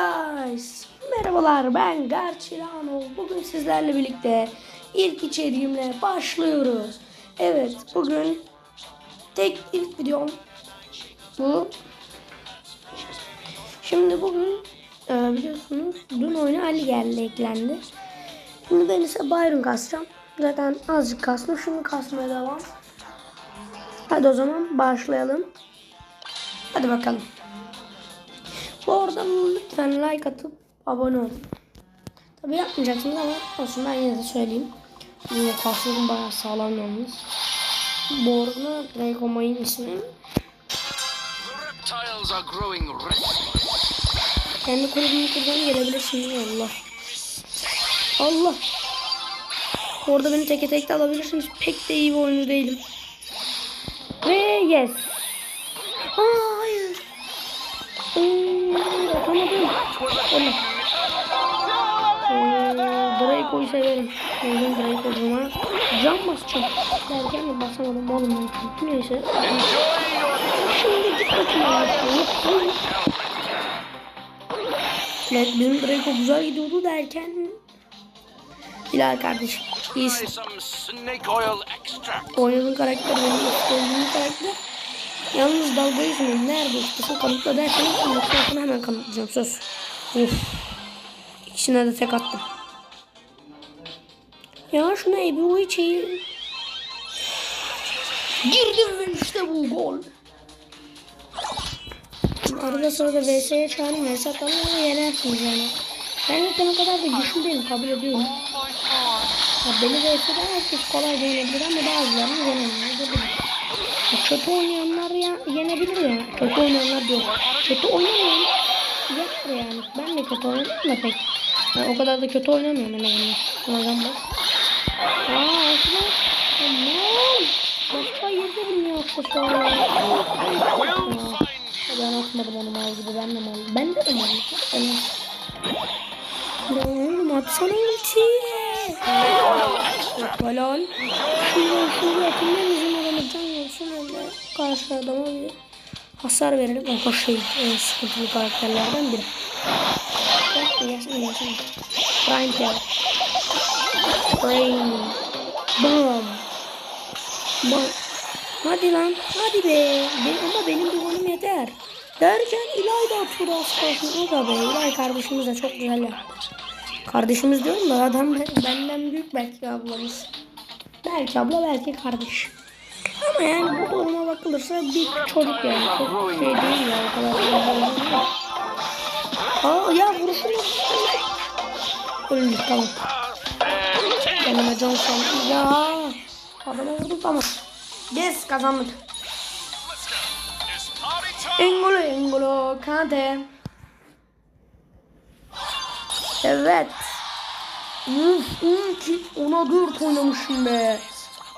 guys. Merhabalar ben Garçilano. Bugün sizlerle birlikte ilk içeriğimle başlıyoruz. Evet bugün tek ilk videom bu. Şimdi bugün e, biliyorsunuz dün oyuna Ali geldi eklendi. Şimdi ben ise Byron kasacağım. Zaten azıcık kastım. Şimdi kasmaya devam. Hadi o zaman başlayalım. Hadi bakalım. Bu arada lütfen like atıp abone olun. Tabi yapmayacaksınız ama olsun ben yine de söyleyeyim. Yine kaslarım bayağı sağlam yalnız. Bu arada Draco May'ın ismi. Kendi kulübümü kurdan gelebilirsiniz Allah. Allah. Orada beni teke tek de alabilirsiniz. Pek de iyi bir oyuncu değilim. Ve yes. Aa, Hmm, atamadım. Allah. Ee, Draco'yu severim. O yüzden Draco'cuma can basacağım. Derken de basamadım oğlum. Neyse. Şimdi git bakayım. Evet bizim Draco güzel gidiyordu derken Bilal kardeşim iyisin. some snake oil extract. Oynadığın karakter benim istediğim karakter. Yalnız dalga geçmeyin. Nerede işte kanıtla derseniz sana hemen kanıtlayacağım söz. Of. İkisine de tek attım. Ya şuna Ebu içeyi. Girdim ve işte bu gol. Arada sırada VS'ye çağırın VS atalım ama yenersiniz yani. Ben zaten o kadar da güçlü değilim kabul ediyorum. Ya beni VS'de herkes kolay yenebilir ama bazılarını yenemiyor. Kötü oynayanlar ya, yenebilir ya. Kötü oynayanlar diyor. Kötü oynamayan yener yani. Ben de kötü oynadım da pek. Ben o kadar da kötü oynamıyorum en azından. Onlardan bak. Aa aslında tamam. Başka yerde bilmiyor aksesuarlar. Ben atmadım onu mal gibi. Ben de mal. Ben de de mal. Ben Ya oğlum atsana ultiyi. Helal. Şimdi şimdi atınca karşı adama bir hasar verelim. O şey en sıkıntılı karakterlerden biri. Gel gelsene gelsene. Prime Tail. Prime. Bam. Bam. Hadi lan. Hadi be. Be- ama benim bir golüm yeter. Derken İlay da atıyor az. O da be. İlay kardeşimiz de çok güzel yaptı. Kardeşimiz diyorum da adam be- benden büyük belki ablamız. Belki abla belki kardeş. Ama yani bu duruma bakılırsa bir çocuk yani. Çok şey değil ya. Şey değil. Aa ya vuruşunu. Öldük tamam. Kendime can. Ya. Adama vurduk ama. Yes kazandık. Engolo Engolo Kante. Evet. Uf, ki ona dört oynamışım be.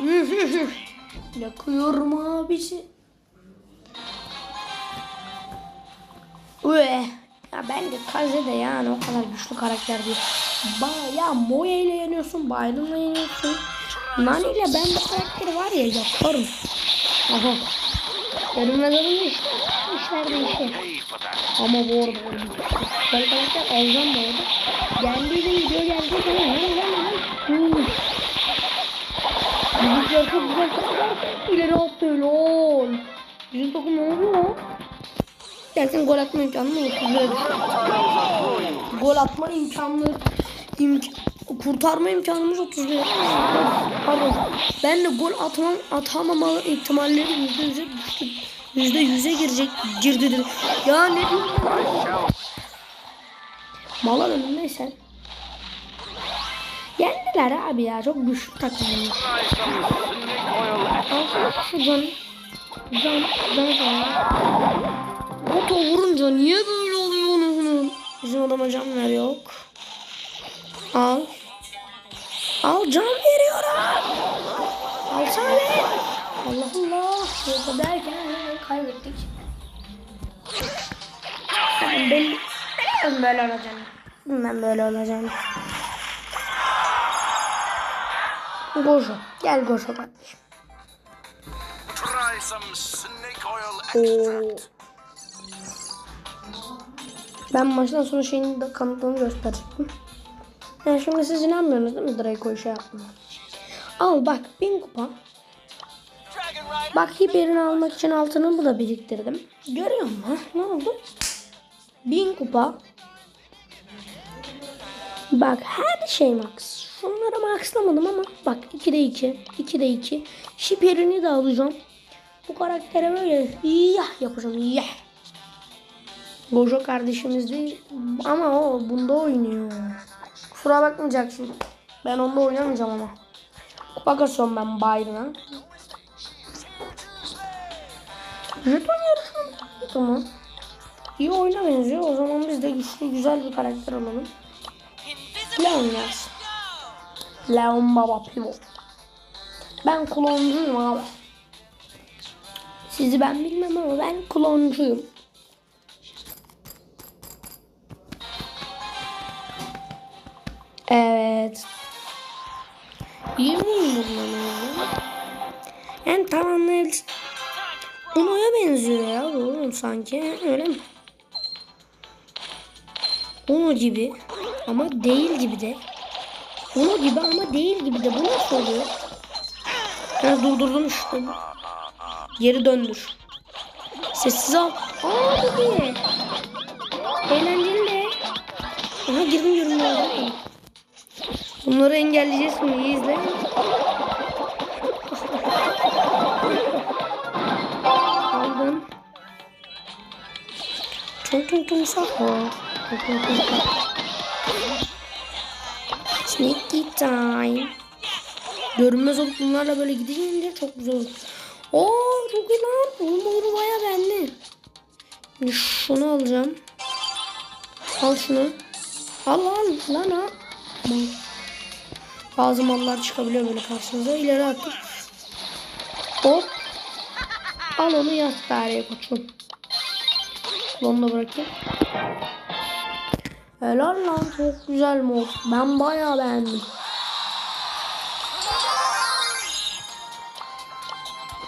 Üf, üf, üf. Yakıyorum abisi. Üe. Ya ben de Kaze de yani o kadar güçlü karakter değil. Ba ya Moya ile yeniyorsun, Byron'la yeniyorsun. Nani ile ben bu karakteri var ya yaparım. Aha. Görünmez olunca işte işler that. Ama bu arada güzel karakter alacağım bu arada. Geldiği de video geldiği zaman hemen hemen hemen. Bizimkiler çok güzel karakter. İleri attı lol. Bizim takım ne oluyor? Derken gol atma imkanı mı? Gol atma imkanı imk kurtarma imkanımız 31. Pardon. Ben de gol atmam atamama ihtimalleri yüzde yüze düştü. Yüzde yüze girecek girdi dedi. Ya ne diyorsun? Mala önündeysen. Yendiler abi ya çok güçlü takım. Al can. Can. Can sana. Oto vurunca niye böyle oluyor onun? Bizim adama can ver yok. Al. Al can veriyorum. Alsana be. Allah Allah. Yoksa derken kaybettik. Ben, ben böyle olacağım. Ben böyle olacağım. Gojo. Gel Gojo kardeşim. Ben maçtan sonra şeyin de kanıtlarını gösterecektim. Yani şimdi siz inanmıyorsunuz değil mi Draco'yu şey yapma. Al bak bin kupa. Bak hiperini almak için altınımı da biriktirdim. Görüyor musun? Ne oldu? Bin kupa. Bak her şey max. Şunları maxlamadım ama bak 2'de 2. 2'de 2. Hiperini de alacağım. Bu karaktere böyle yah yapacağım yah. Gojo kardeşimiz değil ama o bunda oynuyor. Kusura bakmayacaksın. Ben onda oynamayacağım ama. Kupa kasıyorum ben Byron'a. Jeton yarışı Tamam. İyi oyuna benziyor. O zaman biz de güçlü güzel bir karakter alalım. Leon gelsin. Leon Baba Pivot. Ben kloncuyum abi. Sizi ben bilmem ama ben kloncuyum. Evet. İyi miyim bundan Yani tam anlayabilirsin. Uno'ya benziyor ya oğlum sanki. Öyle mi? Uno gibi ama değil gibi de. Uno gibi ama değil gibi de. Bu nasıl oluyor? Ha durdurdum işte. Geri döndür. Sessiz al. Aa dedi. Eğlenceli de. Aha girdim yorumlara. Bunları engelleyeceğiz mi? İyi izle. Aldım. Tum tum tum sahur. Tum tum tum sahur. Sneaky time. Görünmez olup bunlarla böyle gidince çok güzel olur. Oo çok lan. Oğlum doğru baya bende. Şimdi şunu alacağım. Al şunu. Al al lan al. Bazı mallar çıkabiliyor böyle karşınıza. İleri attık. Hop. Al onu yat daireye koçum. Onu da bırakayım. Helal lan çok güzel mod. Ben bayağı beğendim.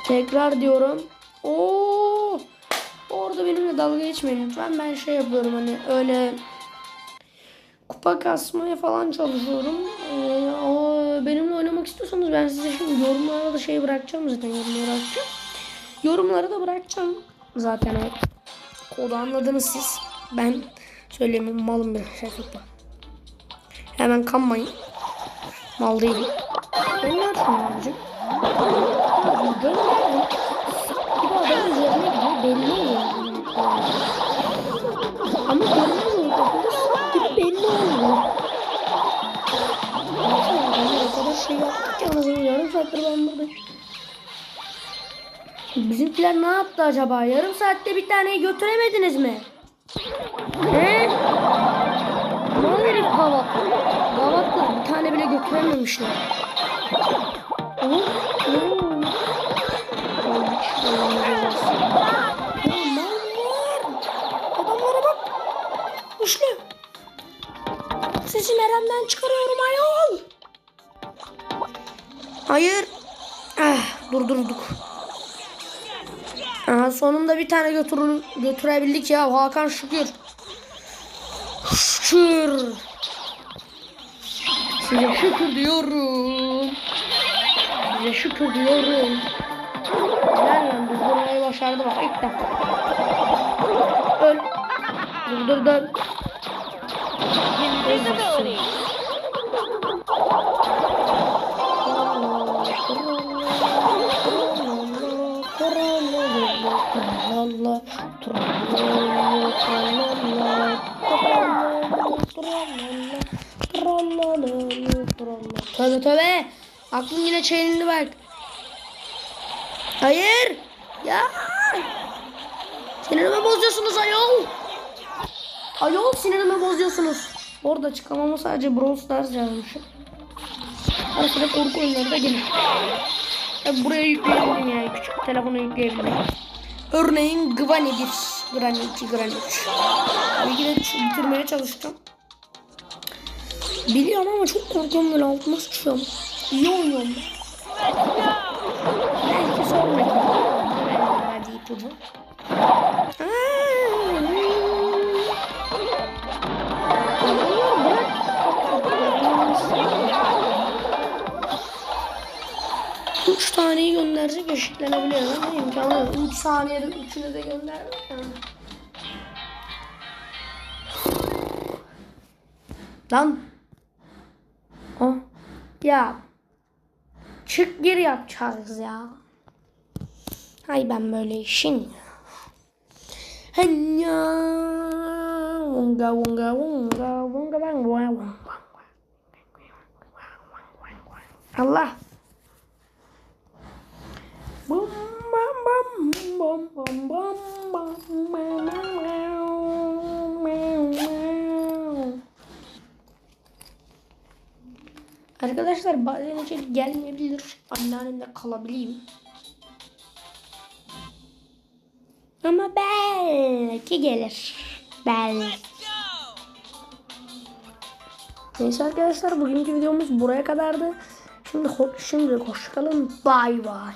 Tekrar diyorum. Oo! Orada benimle dalga geçmeyin lütfen. Ben şey yapıyorum hani öyle kupa kasmaya falan çalışıyorum. Ee, o benimle oynamak istiyorsanız ben size şimdi yorumlara da şey bırakacağım zaten yorumlara atacağım. Yorumlara da bırakacağım zaten kodu anladınız siz. Ben söyleyeyim malım bir şefekte. Hemen kanmayın. Mal değilim. Ben ne yapayım abicim? Gönderdim. Bir de adamın üzerine gidiyor. Belli oluyor. Ama. Sak gibi belli oluyor. O kadar şey yaptık ki anasını yarım saattir ben buradayım. Bizimkiler ne yaptı acaba? Yarım saatte bir taneyi götüremediniz mi? He? Ne oluyor herif gavatlı? Gavatlı bir tane bile götürememişler. Oh, oh. Güçlü. Sesi meremden çıkarıyorum ayol. Hayır. Ah, durdurduk. Aha, sonunda bir tane götürün, götürebildik ya Hakan şükür. Şükür. Size şükür diyorum. Size şükür diyorum. Helal lan durdurmayı başardı bak ilk defa. Öl. Durdurdum. Invisibility. Tövbe tövbe. Aklım yine çelindi bak. Hayır. Ya. Sinirimi bozuyorsunuz ayol. Ayol sinirimi bozuyorsunuz. Orada çıkamama sadece Brawl Stars yazmışım. Sıra korku oyunları da gelir. Tabi buraya yükleyebilirim yani küçük telefona yükleyebilirim. Örneğin Granny 1, Granny 2, Granny 3. Tabii ki de ç- bitirmeye çalışacağım. Biliyorum ama çok korkuyorum böyle altıma sıçıyorum. İyi oynuyorum. Belki sormak. Hadi ipucu. Üç taneyi gönderecek eşitlenebiliyor ama imkanı yok. Üç saniyede üçünü de göndermek yani. Lan Oh. Ya. Çık gir yapacağız ya. Hay ben böyle işin ya. Henya. Wonga wonga wonga wonga bang wonga. Allah. Bum bam bam bum bum bum bum meow, meow, Arkadaşlar bazen içeri gelmeyebilir. Anneannemle kalabileyim. Ama belki gelir. Belki. Neyse arkadaşlar bugünkü videomuz buraya kadardı. Şimdi şimdi hoşçakalın. Bay bay.